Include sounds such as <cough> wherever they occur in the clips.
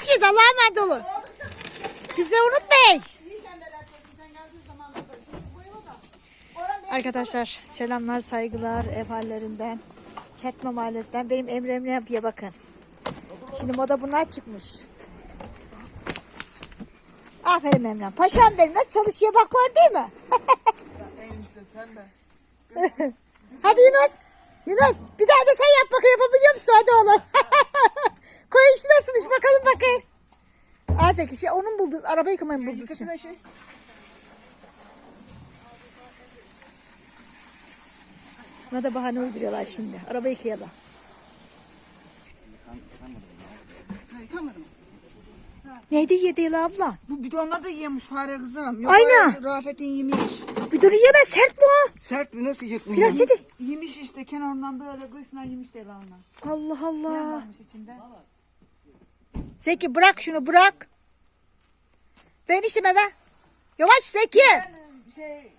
görüşürüz. Allah'a emanet olun. Bizi unutmayın. Arkadaşlar selamlar saygılar ev hallerinden. Çetme mahallesinden. Benim Emre'm ne yapıyor bakın. Şimdi moda bunlar çıkmış. Aferin Emre'm. Paşam benim nasıl çalışıyor bak var değil mi? Sen <laughs> de. Hadi Yunus. Yunus bir daha da sen yap bakayım yapabiliyor musun? Hadi oğlum. <laughs> Koy işi nasılmış bakalım bakayım. Aa Zeki şey onun buldu. Araba yıkamayı buldu. Yıkasına şey. Buna da bahane uyduruyorlar şimdi. Araba yıkayalım. Yıkamadım. Neydi yedi abla? Bu bidonlar da yiyormuş fare kızım. Yok Aynen. Rafet'in yemiş. Bir dur yeme sert bu. Sert mi nasıl yetmiyor? Biraz yedi. Yemiş işte kenarından böyle kıyısından yemiş devamlı. Allah Ne Allah. varmış içinde? Zeki bırak şunu bırak. Ben işime be. Yavaş Zeki. Ben şey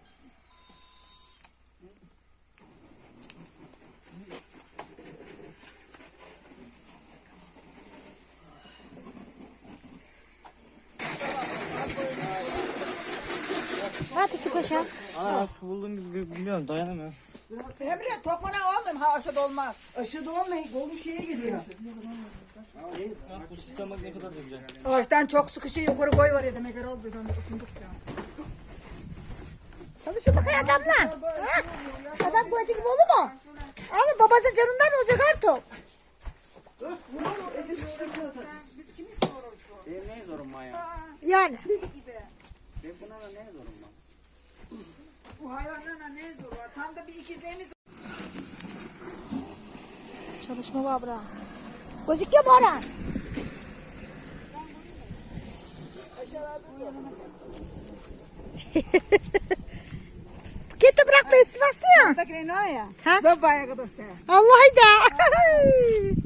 Ne yapıyorsun paşa? Ana nasıl buldum bi- bilmiyorum dayanamıyorum. Emre tokmana aldım ha aşağıda olmaz. Aşağıda olmayı golün şeye gidiyor. Bak bu sistem bak ne kadar da güzel. Ağaçtan çok sıkışı yukarı koy var ya demek herhalde. Çalışın bakayım adamla. Ha? Adam bu acı gibi olur mu? Alın babası canından olacak artık. Benim ne zorum var ya? Yani. Benim buna da ne zorum var? Bu hayvanlarla ne zor var? Tam da bir ikizlerimiz Çalışma var bura. Gözüküyor mu Orhan? Git <laughs> de bırak be sıvası ya. Buradaki ne ya? Ha? Zabaya kadar sen. Vallahi da. <laughs>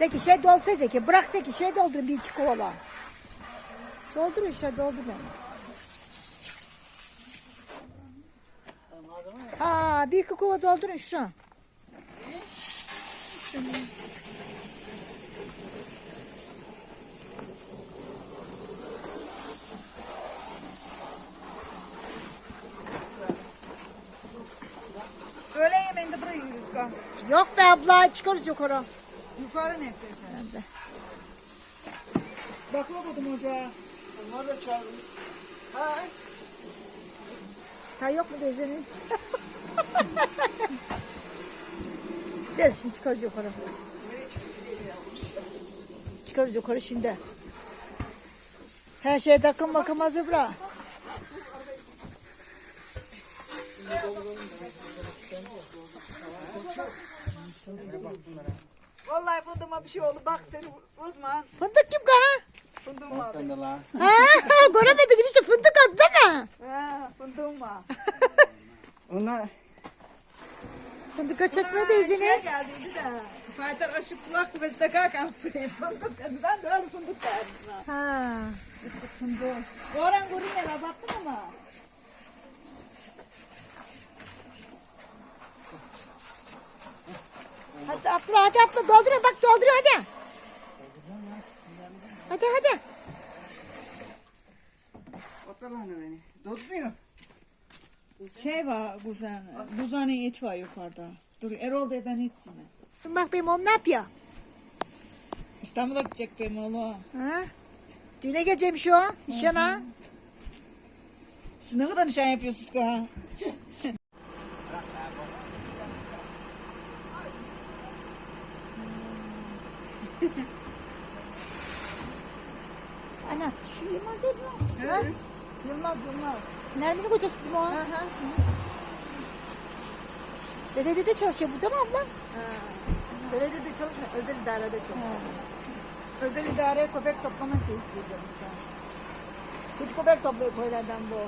Zeki şey dolsa Zeki. Bırak Zeki şey doldurun bir iki kovala. Doldurun işte doldurun. Ha bir iki kova doldurun şu an. Öğle yemeğinde buraya yürüyoruz. Yok be abla çıkarız yukarı. Yukarı ne yapıyorsun? Bakma dedim ocağa. Onlar da çağırdım. Ha? Sen yok mu teyzenin? <laughs> Gel şimdi çıkarız yukarı. Çıkarız yukarı şimdi. Her şeye takım bakım hazır bırak. Vallahi fındığıma bir şey oldu. Bak seni uzman. Fındık kim ka? Fındığım var. Sen de la. Ha, <laughs> göremedik işte fındık adı değil mi? Ha, fındığım var. <laughs> Onlar <laughs> Fındık çekme Şey teyzeni. geldiydi de. Faytar aşık kulak kuvveti takarken fındık dediler de öyle fındık derdiler. Ha. Fındık. Goran gorun baktın ama. Hadi Abdullah hadi Abdullah dolduruyor bak dolduruyor hadi. Hadi hadi. Oturma beni. Dolmuyor. Şey var güzel. Buzanın eti var yukarıda. Dur Erol deden et şimdi. Şimdi bak benim oğlum ne yapıyor? İstanbul'a gidecek benim oğlum. Ha? Düğüne geleceğim şu an. Nişana. Siz ne kadar nişan yapıyorsunuz ki ha? <laughs> Ana şu Yılmaz değil mi? Ha? Yılmaz Yılmaz. Nermin'in kocası bizim o. Dedede de çalışıyor burada mı abla? Belediyede çalışmıyor. Özel idarede çalışıyor. Özel idareye köpek toplamak istiyor. Hiç köpek topluyor köylerden bu.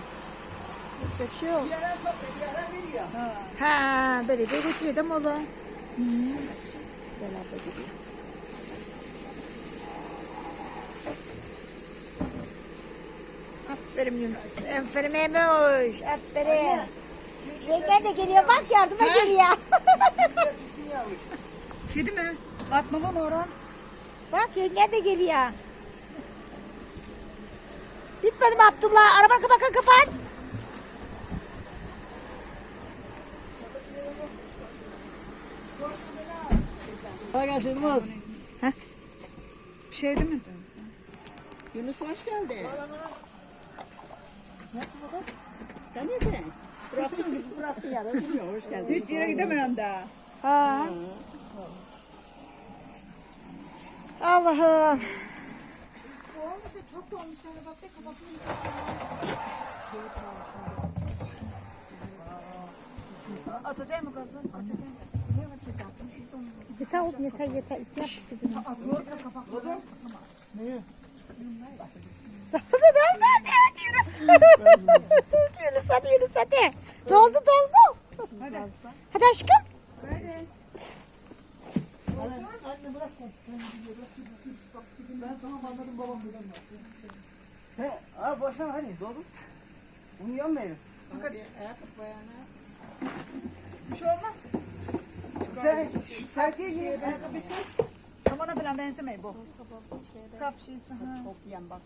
Yapacak şey yok. Bir yerden topluyor, bir yerden veriyor. Ha. Ha de götürüyor da mola. Hı. Gel abla gidiyor. Aferin Yunus. Aferin Memoş. Aferin. Yengen de geliyor bak yardıma geliyor. Kedi mi? Atmalı mı Orhan? bak yengen de geliyor. Bitmedi mi Abdullah? Arabanı kapat kapat. Yılmaz. Bir şey demedin sen. Yunus hoş geldin. Sen nerede? Bıraktın gibi bıraktın ya. Ben bilmiyorum hoş geldin. Yere daha. Ha. Allah'ım. Atacak mı kızım? Atacak mı? Yeter oğlum yeter yeter. Üstü yap istediğini. Doldu doldu. Evet Yunus. Yunus hadi Yunus hadi. Doldu doldu. Hadi. Hadi aşkım. Hadi. Sen abi boş ver hadi doldur. Bunu yanmayalım. Bir şey olmaz. Sen şu sergiye girip ayakkabı çıkar. Samana falan benzemeyi bu. Sap şeysi ha. Toplayan bak.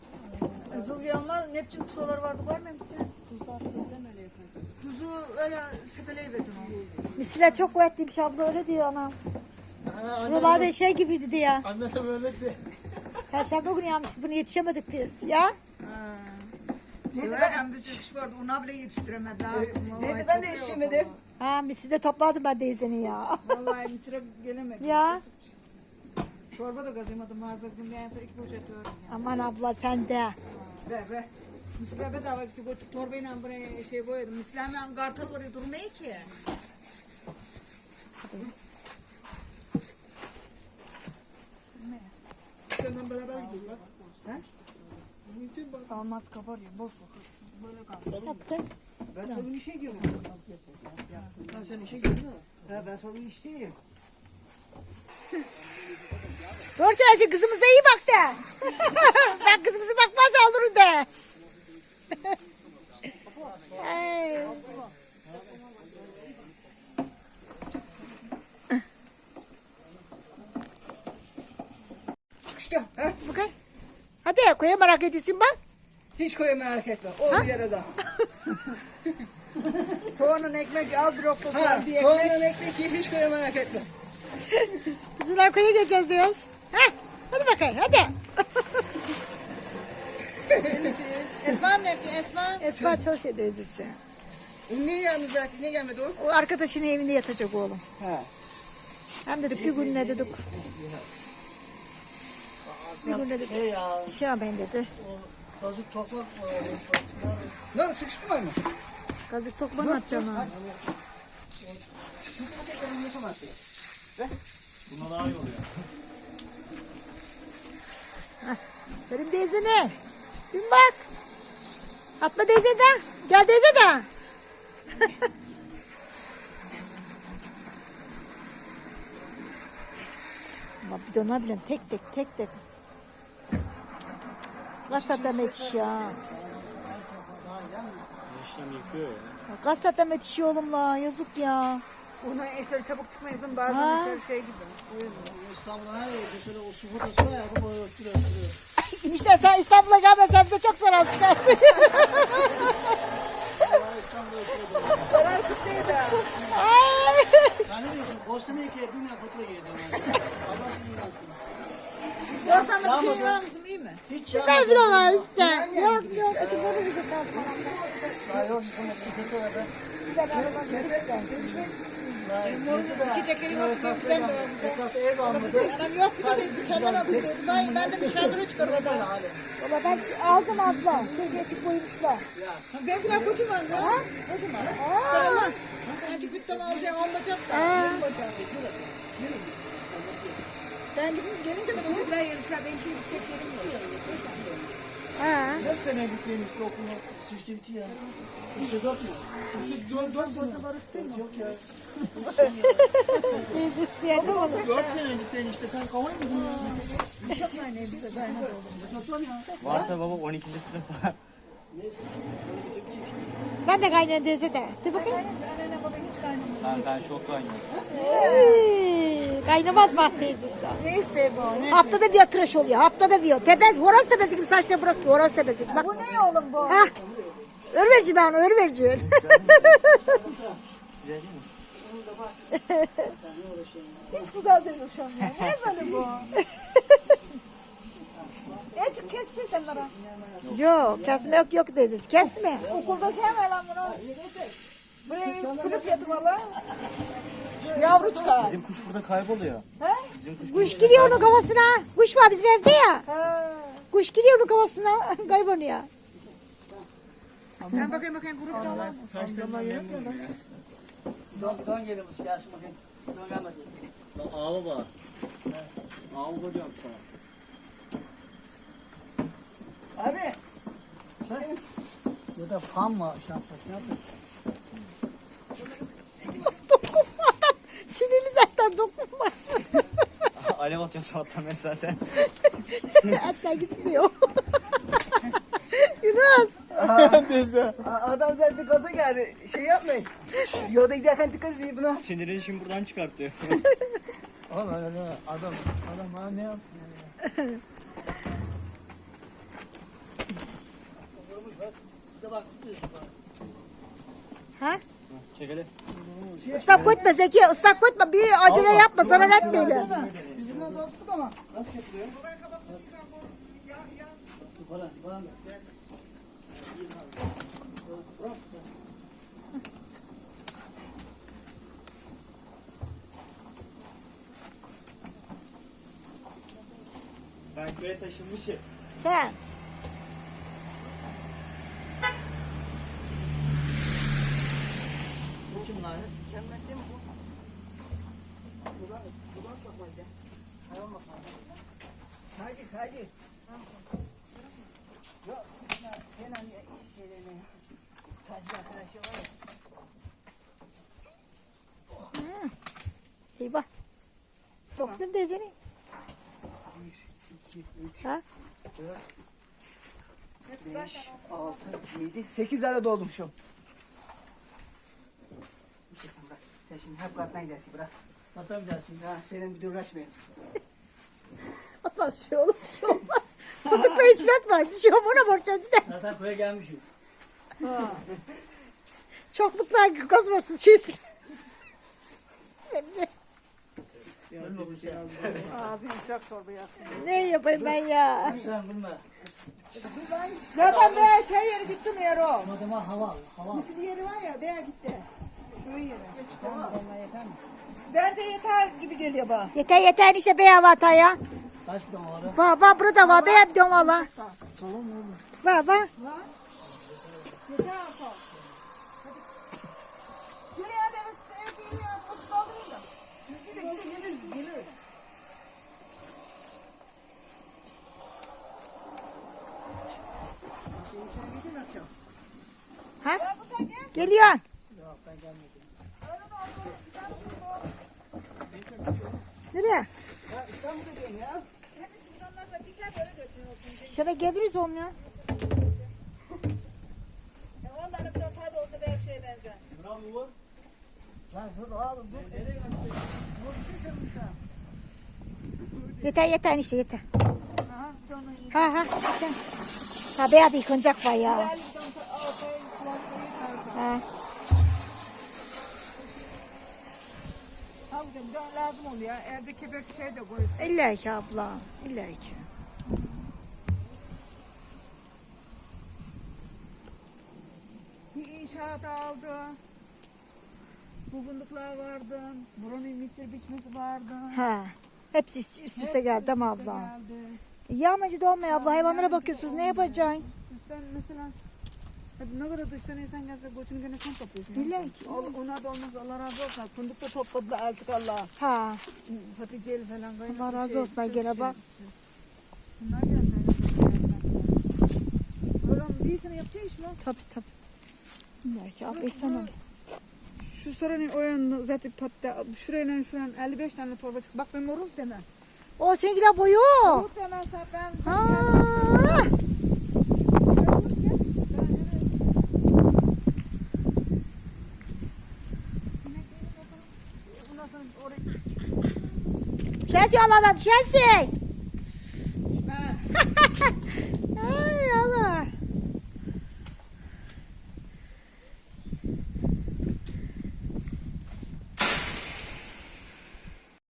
Zulyanla Neptün turoları vardı görmüyor musun? Tuz attı sen öyle yapardın. Tuzu öyle sepeleyiverdin onu. Misile çok kuvvetliymiş abla öyle diyor ana. Buralarda şey gibiydi diyor. Anne de böyle de. Perşembe günü yapmışız bunu yetişemedik biz ya. Ha. Öğren bir kış vardı ona bile yetiştiremedi. ha. Vallahi Neyse ben de yetişemedim. Ha misli de topladım ben teyzeni ya. Vallahi bitire gelemedim. ya. Çorba da kazıyamadım. Hazır gün gelse iki poşet öğren. Aman abla sen de. Ver ver. Misler bedava gitti götür torbayla buraya şey boyadım. Misler hemen kartal oraya durmuyor ki. Senden beraber gidiyoruz lan. He? Kalmaz kabarıyor. Boş bakır. Böyle kalsın. Yaptın. Ben sana bir şey diyorum. Ha sen işe girdin. Ha ben sana bir iş diyeyim. <laughs> Doğru söylüyorsun kızımıza iyi bak de. <laughs> ben kızımıza bakmazsa alırım de. Sıkıştım. Ha? Bakın. Hadi koya merak ediyorsun bak. Hiç koya merak etme. Olduğu yere de. <laughs> Soğanın ekmek al bir okul Ha, bir ekmek. soğandan ekmek yiyip hiç koya merak etme. <laughs> Kızılar koya geleceğiz diyoruz. Bakayım hadi. Esma ne yapıyor Esma? Esma çalışıyor teyzesi. Niye yalnız bıraktın? Niye gelmedi o? O arkadaşının evinde yatacak oğlum. Ha. Hem dedik bir gün ne dedik. Bir gün dedik. Şey ya. Şey ben dedi. Kazık tokmak var. Ne sıkıştın mı? Kazık tokman atacağım ha. Şimdi bu tekrar yapamazsın. Buna daha iyi oluyor. Benim teyzene. Bin bak. Atma teyze de. Gel teyze de. <laughs> Ama bir de ona bileyim tek tek tek tek. Gazetem yetişiyor ha. İşlem yıkıyor ya. Gazetem yetişiyor oğlum la. Yazık ya. Onun işleri çabuk çıkmayızın bazen Ha. işleri şey gibi. İstanbul'da her yerde şöyle o su ya. Bu böyle ötürüyor ötürüyor. İşte sen İstanbul'a gelmesen bize çok zarar çıkarsın. Zarar kıtlıydı. Ay. Sen ne diyorsun? Boston'a iki dünya fotoğrafı geliyor. Adam sinirlensin. Ortamda bir şey var mısın iyi mi? Hiç Ben yanmadı. bile var işte. Yok yok. Açık onu bir tutar falan. Daha yok. Sonra kese ver be. Güzel araba İki cekeli var sıkıyor bizden de var ev almadı. Anam yok ki dedi senden aldım dedi. Ben, ben de şandıra çıkarmadım. Valla ben aldım abla. Şu şey açık koymuşlar. Ben biraz kocaman ya. Kocaman. Çıkaralım. Hadi gütten alacağım. Aa. Benim bacağım. Ben gidince gelince kadar kadar yemişler. Benim şimdi tek yerim yok. Ha. Kaç sene işte okula? Şişti bitti ya. İşte dört yıl. İşte dört, dört sene. Yok ya. Biz isteyelim olur. Dört seneydi senin işte. Sen kavay mıydın ya? Var da baba 12. sınıf. Ben de kaynana teyze de. Dur bakayım. Anne baba hiç kaynamadı. Ben, ben çok kaynıyorum. Kaynamaz bak teyzesi. Ne isteği bu? Ne? Haftada bir tıraş oluyor. Haftada bir. Tepez, horoz tepesi gibi saçları bırakıyor. Horoz tepesi. Bak. Bu ne oğlum bu? Ha. Örverici ben onu örverici. Güzel değil mi? Hiç güzel değil şu an ya. Ne böyle bu? Ecik kessin sen bana. yok kesme yok yok teyzesi. Kesme. Okulda şey mi lan bunu? Buraya kulüp yedim valla. Yavru çıkar. Bizim kuş burada kayboluyor. He? Bizim kuş Kuş giriyor onun kafasına. Kuş var bizim evde ya. Ha. Kuş giriyor onun kafasına. <laughs> Kayboluyor. Ben bakayım bakayım grupta var. Dön, dön gelin gelsin bakayım. Dön gelmedi. Ağa baba. Ağa baba diyorum sana. Abi. Ya da fan mı? Yapmak. Ne yapmak? Dokunma adam. Zaten dokunma. <laughs> Alev atıyor sabahtan beri zaten. <laughs> Hatta gitmiyor. <laughs> Yunus. A- Adam zaten gaza geldi. Şey yapmayın. Yolda giderken dikkat edin buna. Sinirini şimdi buradan çıkartıyor. Oğlum öyle deme. Adam, adam bana ne yapsın yani? Bir de bak tutuyorsun bak. Ha? Çek hele. Islak koyma Zeki. ıslak koyma. Bir acele yapma. Zarar dostluk ama. Bana, bana. Ben köye taşınmışım. Sen. Bu kim lan? Hadi hadi. Yok. Sen hani şeylerini. Tacı arkadaşı var ya. Eyvah. Doktum teyzeni. Bir, iki, üç, Ha? beş, altı, yedi, sekiz ara doldurmuşum. İşte sen şimdi hep kalpten gidersin bırak. Zaten gelsin. Ha, senin bir uğraşmayın. Atmaz şey olur. Şey olmaz. Fındık ve içlet var. Bir şey. Ona borçlan bir de. Zaten köye gelmişim. Çokluklar kozmorsuz şeysin. Ya, dedim sen az- Ağzını çok çorba yapsın. ne yapayım ben ya? Sen bilme. Zaten be şey yeri bitti mi yer o? Adama hava. Hava. Bir yeri var ya be gitti. Bence yeter gibi geliyor bana. Yeter yeter işte bey havata ya. Kaç var? Va va burada va bey. Va va. Yeter artık. Yürü hadi evet sevgiyi ya. Boş kaldırın da. Siz gidin gidin gelin gelin. Ha? Geliyorsun. Nereye? Şöyle geliriz oğlum ya. Onların bir de tadı olsa belki şeye benzer. Lan dur oğlum dur. Bu bir şey sen. Yeter yeter işte yeter. Bir. Ha ha. Yeter. Ha beyaz yıkanacak var ya. Bir tane. Ha. Canım can lazım oluyor. Evde kepek şey de koyuyorsun. İlla ki abla. İlla ki. Bir inşaat aldı. Bu fındıklar vardı. Buranın mısır biçmesi vardı. Ha. Hepsi üst üst üste geldi ama abla. Geldi. Yağmacı da olmuyor abla. Hayvanlara bakıyorsunuz. Ne yapacaksın? Üstten mesela hadi ne kadar dıştan insan gelse götünü gene sen topluyorsun. O- Ona da olmaz Allah razı olsun. Fındık da topladılar artık Allah. Ha. Hatice'li falan kaynadı. Allah razı şey, olsun şey, gene şey. bak. Bunlar geldi. Tabii tabii. Belki abla istemem. Şu sıranın o yanını uzatıp hatta şurayla şuranın 55 tane torba çıktı. Bak ben moruz deme. O seninkiler boyu. Moruz demezse ben... Ha. Düşersin Allah'tan düşersin.